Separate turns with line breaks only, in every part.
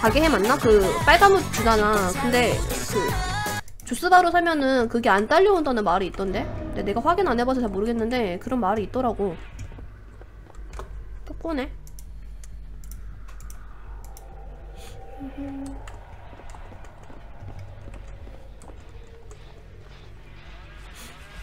가게 해 맞나? 그 빨간 옷 주잖아. 근데 그 주스바로 사면은 그게 안 딸려온다는 말이 있던데? 내가 확인 안 해봐서 잘 모르겠는데 그런 말이 있더라고. 또 꺼네.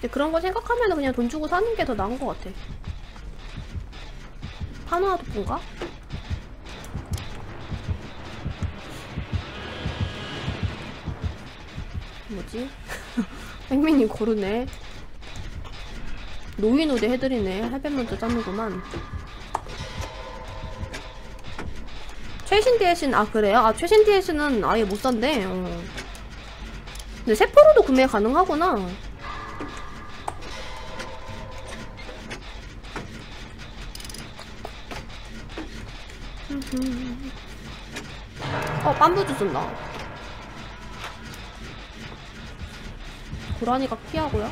근데 그런 거 생각하면 그냥 돈 주고 사는 게 더 나은 것 같아. 파노아 도프인가? 뭐지? 백민님 고르네. 노인 우대 해드리네. 할배 먼저 짜는구만. 최신 DLC는, 아, 그래요? 아, 최신 DLC는 아예 못 산대. 어. 근데 세포로도 구매 가능하구나. 어, 빰부주 쓴다. 고라니가 피하고요.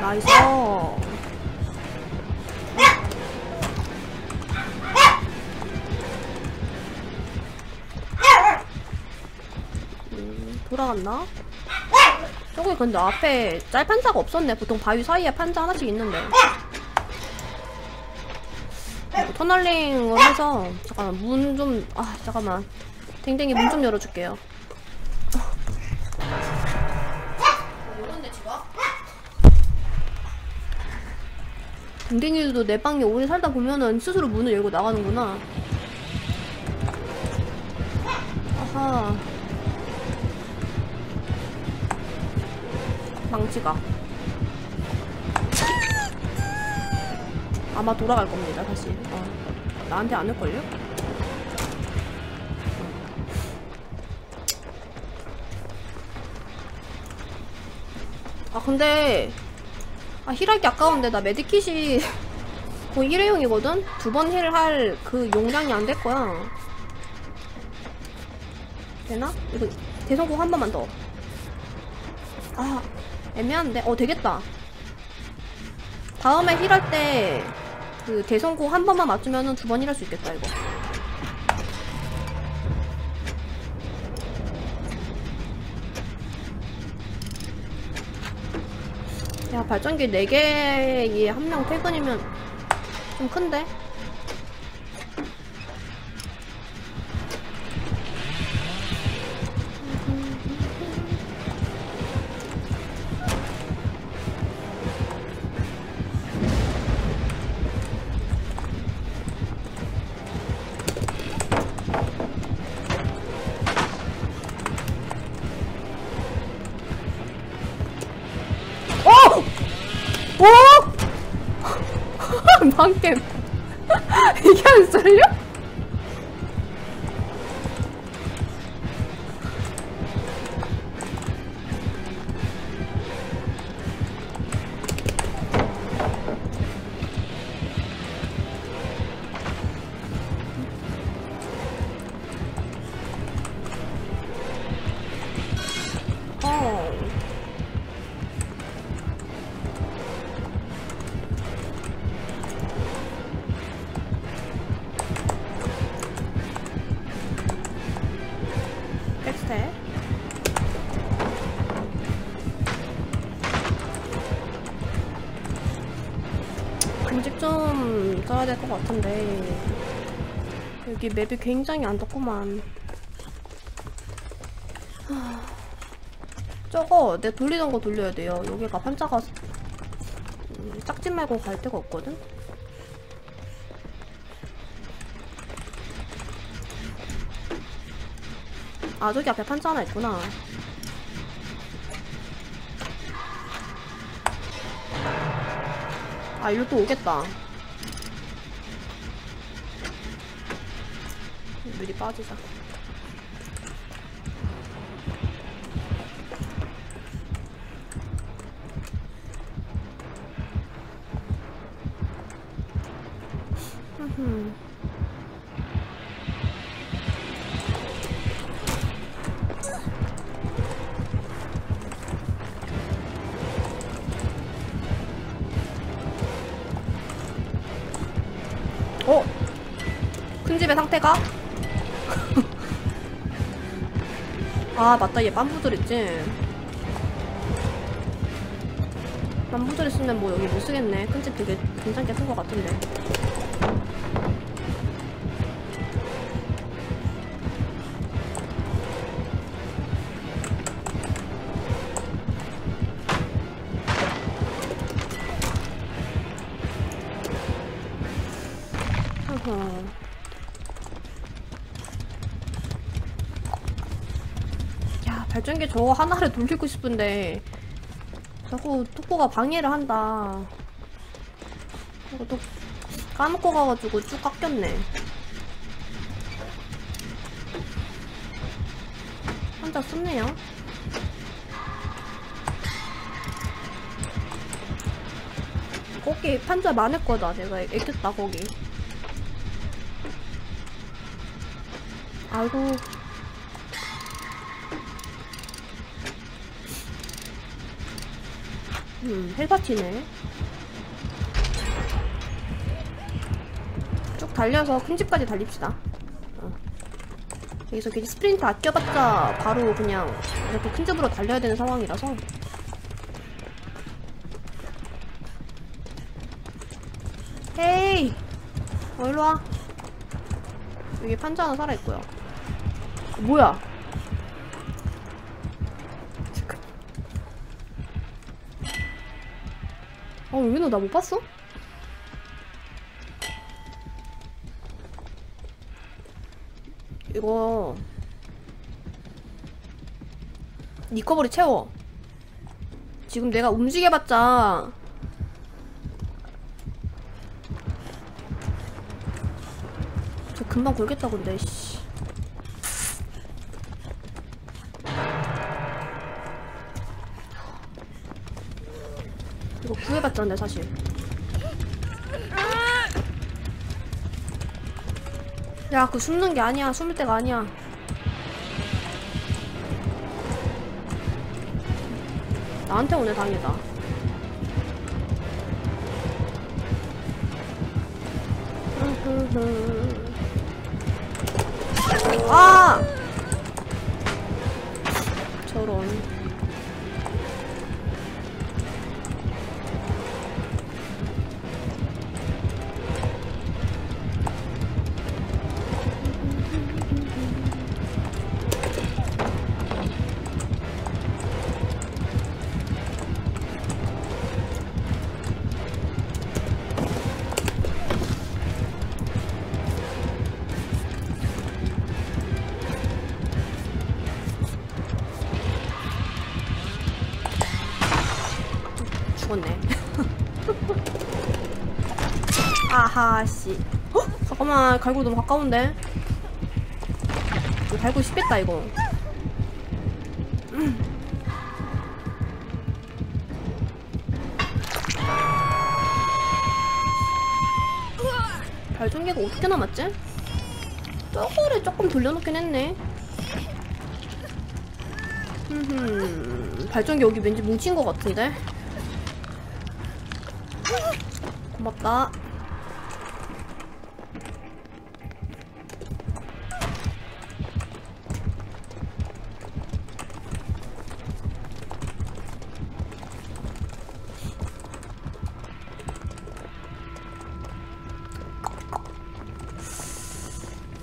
나이스. 음, 돌아갔나? 저기 근데 앞에 짤 판자가 없었네. 보통 바위 사이에 판자 하나씩 있는데. 이거 터널링을 해서 잠깐만 문 좀 아 잠깐만 댕댕이 문 좀 열어줄게요. 댕댕이도 내 방에 오래 살다 보면은 스스로 문을 열고 나가는구나. 아하. 망치가. 아마 돌아갈 겁니다, 다시. 어. 나한테 안 올걸요? 아, 근데. 아, 힐하기 아까운데, 나 메디킷이 거의 1회용이거든? 두 번 힐 할 그 용량이 안 될 거야. 되나? 이거 대성공 한 번만 더. 아, 애매한데? 어, 되겠다. 다음에 힐할 때, 그, 대성공 한 번만 맞추면은 두번 힐할 수 있겠다, 이거. 야, 발전기 4개에 한 명 퇴근이면 좀 큰데? 방캠. 이게 안 썰려? 좀 써야 될 것 같은데. 여기 맵이 굉장히 안 떴구만. 하... 저거 내 돌리던 거 돌려야 돼요. 여기가 판자가 음, 짝짓 말고 갈 데가 없거든? 아 저기 앞에 판자 하나 있구나 아 이리로 또 오겠다. 미리 빠지자 큰 집의 상태가? 아 맞다. 얘 빰부들 있지? 빰부들 있으면 뭐 여기 못 쓰겠네. 큰집 되게 괜찮게 쓴 것 같은데. 어 발전기 저거 하나를 돌리고 싶은데. 자꾸 뚜꼬가 방해를 한다. 또 까먹고 가가지고 쭉 깎였네. 혼자 썼네요. 거기 판자 많을 거다. 내가 애꼈다 거기. 아이고 음, 헬파티네. 쭉 달려서 큰 집까지 달립시다. 어. 여기서 괜히 스프린트 아껴봤자 바로 그냥 이렇게 큰 집으로 달려야 되는 상황이라서. 헤이! 어, 일로 와. 여기 판자 하나 살아있고요. 어, 뭐야? 어, 여기 너나못 봤어? 이거 리커버리 채워 지금 내가 움직여봤자 저 금방 골겠다 근데 씨 해봤잖아 사실. 야 그거 숨는 게 아니야. 숨을 때가 아니야. 나한테 오네 당이다. 아! 저런 죽었네. 아하 씨. 어? 잠깐만 갈고 너무 가까운데. 이거 갈고 싶겠다 이거. 음. 발전기가 어떻게 남았지? 저거를 조금 돌려놓긴 했네. 흠, 발전기 여기 왠지 뭉친 것 같은데? 고맙다.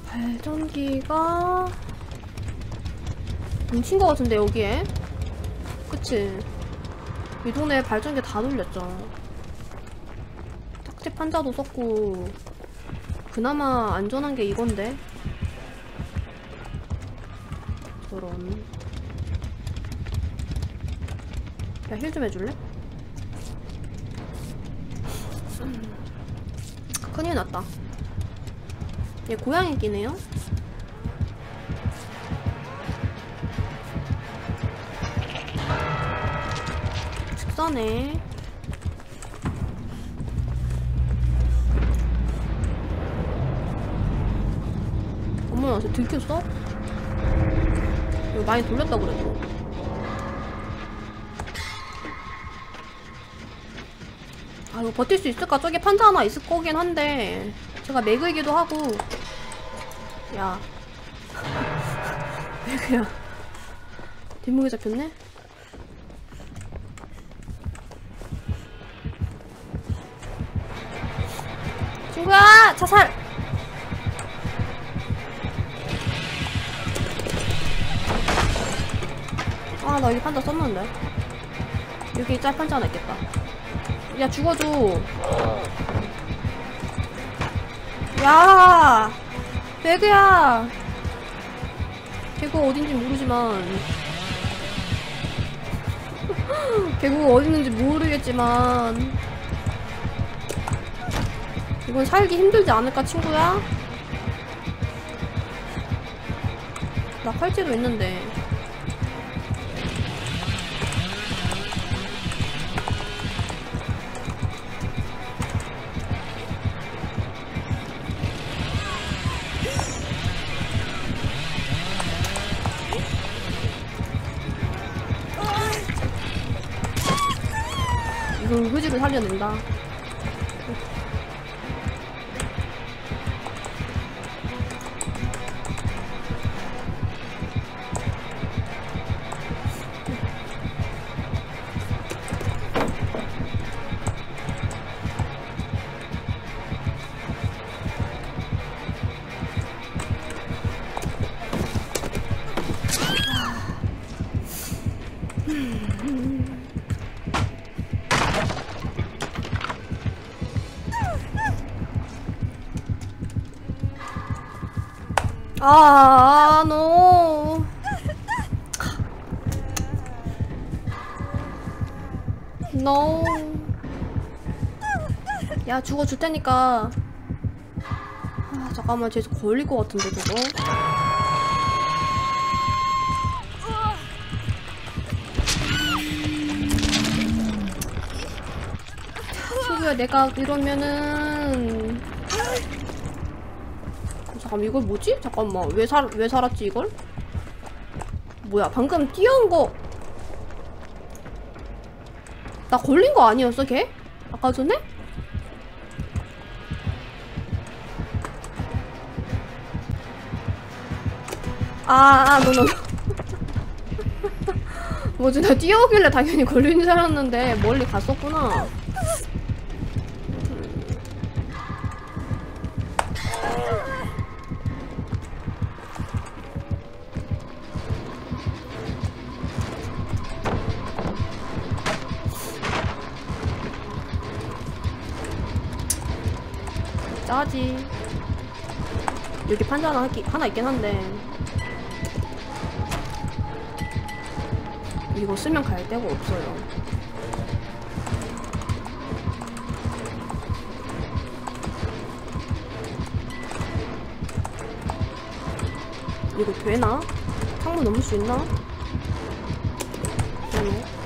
발전기가 뭉친 것 같은데 여기에? 그치. 이 동네 발전기 다 돌렸죠 탁지 판자도 썼고 그나마 안전한 게 이건데 저런 야힐 좀 해줄래? 음. 큰일 났다 얘 고양이 끼네요? 직선에 들켰어? 이거 많이 돌렸다 그래도. 아 이거 버틸 수 있을까? 저기 판자 하나 있을 거긴 한데 제가 매그이기도 하고 야 매그야 뒷목에 잡혔네? 친구야 자살 아 나 여기 판자 썼는데. 여기 짤 판자 하나 있겠다. 야 죽어줘. 야 배그야. 개구 어딘지 모르지만. 개구가 어딨는지 모르겠지만. 이건 살기 힘들지 않을까 친구야? 나 칼찌도 있는데 살려낸다 아, 노. 노. 야, 죽어 줄 테니까. 아, 잠깐만, 쟤 걸릴 것 같은데, 저거. 친구야, 내가 이러면은. 잠깐만 이걸 뭐지? 잠깐만 왜 살, 왜 살았지 이걸? 뭐야 방금 뛰어온 거 나 걸린 거 아니었어 걔? 아까 전에? 아, 아, 노노. 뭐지, 나 뛰어오길래 당연히 걸린 줄 알았는데, 멀리 갔었구나. 짜지. 여기 판자 하나, 하나 있긴 한데. 이거 쓰면 갈 데가 없어요. 이거 되나? 창문 넘을 수 있나? 되네.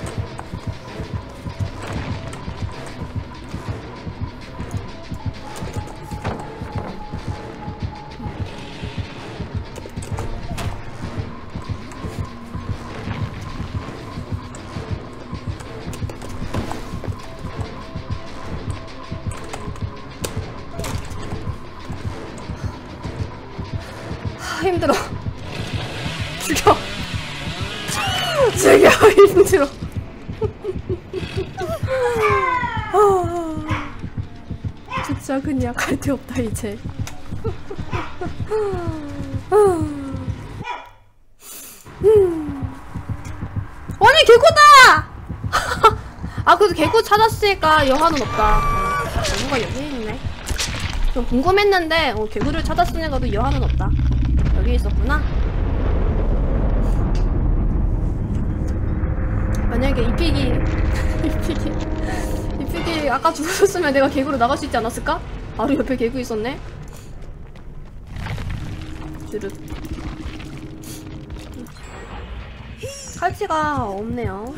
힘들어. 죽여. 죽여, 힘들어. 아, 진짜 그냥 갈 데 없다, 이제. 음. 아니, 개코다! 아, 그래도 개코 찾았으니까 여한은 없다. 개코가 여기 있네. 좀 궁금했는데 어, 개구를 찾았으니까도 여한은 없다. 여기 있었구나. 만약에 이픽이 이픽이 이픽이 아까 죽었으면 내가 개구로 나갈 수 있지 않았을까? 바로 옆에 개구 있었네. 드륵. 칼치가 없네요.